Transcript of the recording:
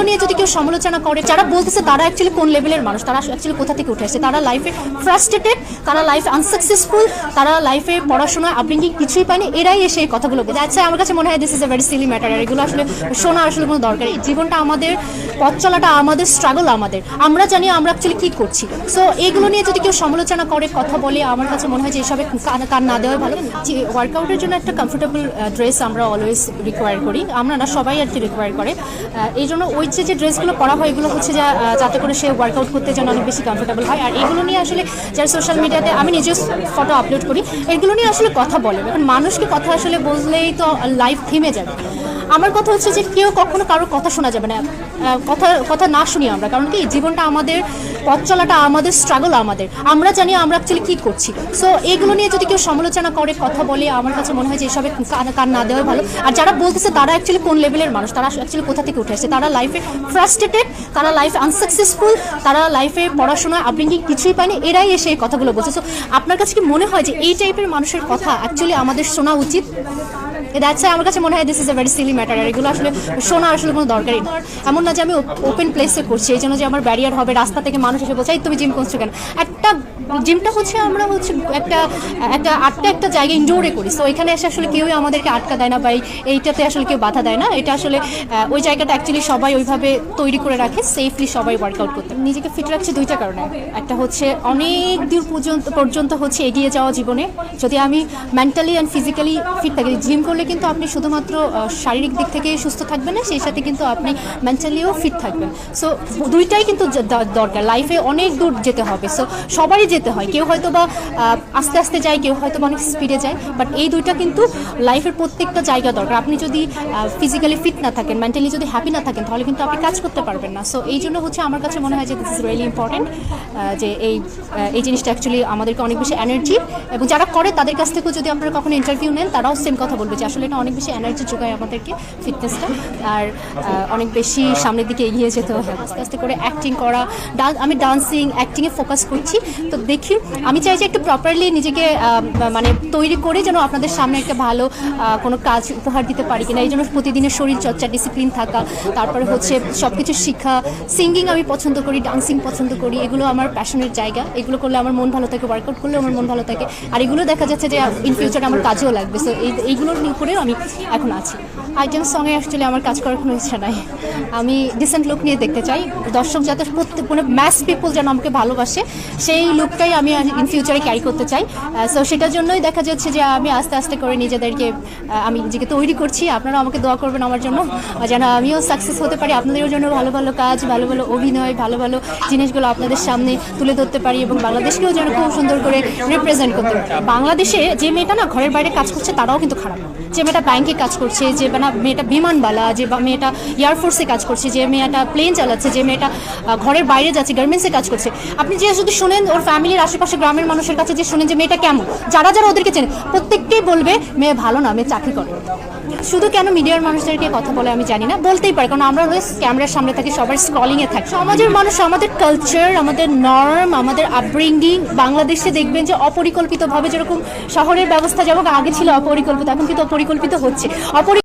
এইগুলো নিয়ে যদি কেউ সমালোচনা করে, যারা বলতেছে তারা অ্যাকচুয়ালি কোন লেভেলের মানুষ? তারা অ্যাকচুয়ালি কোথা থেকে উঠে আসছে তারা লাইফে ফ্রাস্ট্রেটেড তারা লাইফ আনসাকসেসফুল তারা লাইফে পড়াশোনা আপব্রিঙ্গিং কিছুই পায়নি, এরাই এসে এই কথাগুলো বলছে। আচ্ছা আমার কাছে মনে হয় this is a very silly matter এগুলো আসলে শোনা আসলে কোনো দরকার নেই। জীবনটা আমাদের, পথ চলাটা আমাদের স্ট্রাগল আমাদের। আমরা জানি আমরা অ্যাকচুয়ালি কী করছি। সো এগুলো নিয়ে যদি কেউ সমালোচনা করে, কথা বলে, আমার কাছে মনে হয় যে এসবে কান না দেওয়াই ভালো। যে ওয়ার্কআউটের জন্য একটা কমফোর্টেবল ড্রেস আমরা অলওয়েজ রিকোয়ার করি। আমরা না সবাই আর কি রিকোয়ার করে। এই জন্য ওই যে যে ড্রেসগুলো পরা হয়, এগুলো হচ্ছে যা যাতে করে সে ওয়ার্কআউট করতে যেন অনেক বেশি কমফোর্টেবল হয়। আর এগুলো নিয়ে আসলে যারা সোশ্যাল মিডিয়াতে আমি নিজেও ফটো আপলোড করি, এগুলো নিয়ে আসলে কথা বলে এখন মানুষকে কথা আসলে বললেই তো লাইফ থেমে যাবে। আমার কথা হচ্ছে যে কেউ কখনো কারোর কথা শোনা যাবে না। কথা কথা না শুনি আমরা। কারণ কি, জীবনটা আমাদের পথ চলাটা আমাদের স্ট্রাগল আমাদের। আমরা জানি আমরা অ্যাকচুয়ালি কী করছি। সো এইগুলো নিয়ে যদি কেউ সমালোচনা করে, কথা বলে, আমার কাছে মনে হয় যে এসবে কান না দেওয়াই ভালো। আর যারা বলতেছে, তারা অ্যাকচুয়ালি কোন লেভেলের মানুষ? তারা অ্যাকচুয়ালি কোথা থেকে উঠে আসছে? তারা লাইফে ফ্রাস্ট্রেটেড তারা লাইফ আনসাকসেসফুল তারা লাইফে পড়াশোনা আপব্রিঙ্গিং কিছুই পায়নি, এরাই এসে এই কথাগুলো বলছে। সো আপনার কাছে কি মনে হয় যে এই টাইপের মানুষের কথা অ্যাকচুয়ালি আমাদের শোনা উচিত? দ্যাটস আমার কাছে মনে হয় this is a very silly matter আর এগুলো আসলে শোনা আসলে কোনো দরকারই না। এমন না যে আমি ওপেন প্লেসে করছি, এই জন্য যে আমার ব্যারিয়ার হবে, রাস্তা থেকে মানুষ এসে বলছে, "এই তুমি জিম করছ কেন? একটা জিমটা হচ্ছে আমরা হচ্ছে একটা একটা আটটা একটা জায়গায় ইনডোরে করি। সো এখানে এসে আসলে কেউই আমাদেরকে আটকা দেয় না বা এইটাতে আসলে কেউ বাধা দেয় না। এটা আসলে ওই জায়গাটা অ্যাকচুয়ালি সবাই ওইভাবে তৈরি করে রাখে সেফলি সবাই ওয়ার্কআউট করতে। নিজেকে ফিট রাখছে দুইটা কারণে। একটা হচ্ছে অনেক দূর পর্যন্ত পর্যন্ত হচ্ছে এগিয়ে যাওয়া জীবনে। যদি আমি মেন্টালি অ্যান্ড ফিজিক্যালি ফিট থাকি জিম করলে কিন্তু আপনি শুধুমাত্র শারীরিক দিক থেকে সুস্থ থাকবেন না, সেই সাথে কিন্তু আপনি মেন্টালিও ফিট থাকবেন। সো দুইটাই কিন্তু দরকার। লাইফে অনেক দূর যেতে হবে। সো সবারই যেতে হয়। কেউ হয়তো বা আস্তে আস্তে যায়, কেউ হয়তো বা অনেক স্পিডে যায় বাট এই দুইটা কিন্তু লাইফের প্রত্যেকটা জায়গা দরকার। আপনি যদি ফিজিক্যালি ফিট না থাকেন মেন্টালি যদি হ্যাপি না থাকেন, তাহলে কিন্তু আপনি কাজ করতে পারবেন না। সো এই জন্য হচ্ছে আমার কাছে মনে হয় যে দিস ইজ রিয়েলি ইম্পর্টেন্ট যে এই এই জিনিসটা অ্যাকচুয়ালি আমাদেরকে অনেক বেশি এনার্জি এবং যারা করে তাদের কাছ থেকেও যদি আপনারা কখনো ইন্টারভিউ নেন, তারাও সেম কথা বলবে যে আসলে এটা অনেক বেশি এনার্জি যোগায় আমাদেরকে ফিটনেসটা আর অনেক বেশি সামনের দিকে এগিয়ে যেতে হবে। আস্তে আস্তে করে অ্যাক্টিং করা ডান্স আমি ডান্সিং অ্যাক্টিংয়ে ফোকাস করছি। তো দেখি, আমি চাই যে একটু প্রপারলি নিজেকে মানে তৈরি করে যেন আপনাদের সামনে একটা ভালো কোনো কাজ উপহার দিতে পারি কিনা। এই জন্য প্রতিদিনের শরীর চর্চা ডিসিপ্লিন থাকা, তারপরে হচ্ছে সব কিছু শিক্ষা সিঙ্গিং আমি পছন্দ করি ডান্সিং পছন্দ করি, এগুলো আমার প্যাশনের জায়গা। এগুলো করলে আমার মন ভালো থাকে ওয়ার্কআউট করলে আমার মন ভালো থাকে। আর এগুলো দেখা যাচ্ছে যে ইন ফিউচার আমার কাজেও লাগবে। সো এই এইগুলোর উপরেও আমি এখন আছি। আইটেম সঙ্গে আসলে আমার কাজ করার কোনো ইচ্ছা নাই। আমি ডিসেন্ট লুক নিয়ে দেখতে চাই। দর্শক যাতে প্রত্যেক মানে ম্যাস পিপল যেন আমাকে ভালোবাসে, সেই লুকটাই আমি ইন ফিউচারে ক্যারি করতে চাই। সো সেটার জন্যই দেখা যাচ্ছে যে আমি আস্তে আস্তে করে নিজেদেরকে আমি নিজেকে তৈরি করছি। আপনারা আমাকে দোয়া করবেন আমার জন্য। যেন আমিও সাকসেস হতে পারি, আপনাদেরও জন্য ভালো ভালো কাজ, ভালো ভালো অভিনয়, ভালো ভালো জিনিসগুলো আপনাদের সামনে তুলে ধরতে পারি এবং বাংলাদেশকেও যেন খুব সুন্দর করে রিপ্রেজেন্ট করতে পারি। বাংলাদেশে যে মেয়েটা না ঘরের বাইরে কাজ করছে, তারাও কিন্তু খারাপ। যে মেয়েটা ব্যাংকে কাজ করছে, যে না মেয়েটা বিমানবালা, যে বা মেয়েটা এয়ারফোর্সে কাজ করছে, যে মেয়েটা প্লেন চালাচ্ছে, যে মেয়েটা ঘরের বাইরে যাচ্ছে গার্মেন্টসে কাজ করছে। আপনি যে যদি শুনেন ওর ফ্যামিলির আশেপাশে গ্রামের মানুষের কাছে যে শুনেন যে মেয়েটা কেমন, যারা যারা ওদেরকে চেনে, প্রত্যেককেই বলবে মেয়ে ভালো না, মেয়ে চাকরি করে। শুধু কেন মিডিয়ার মানুষদেরকে কথা বলে আমি জানি না, বলতেই পারে, কারণ আমরা রোজ ক্যামেরার সামনে থাকি সবার স্ক্রলিংয়ে থাকি। সমাজের মানুষ, আমাদের কালচার আমাদের নর্ম আমাদের আপব্রিঙ্গিং বাংলাদেশে দেখবেন যে অপরিকল্পিতভাবে যেরকম শহরের ব্যবস্থা যেমন আগে ছিল অপরিকল্পিত, এখন কিন্তু অপরিকল্পিত হচ্ছে। অপরি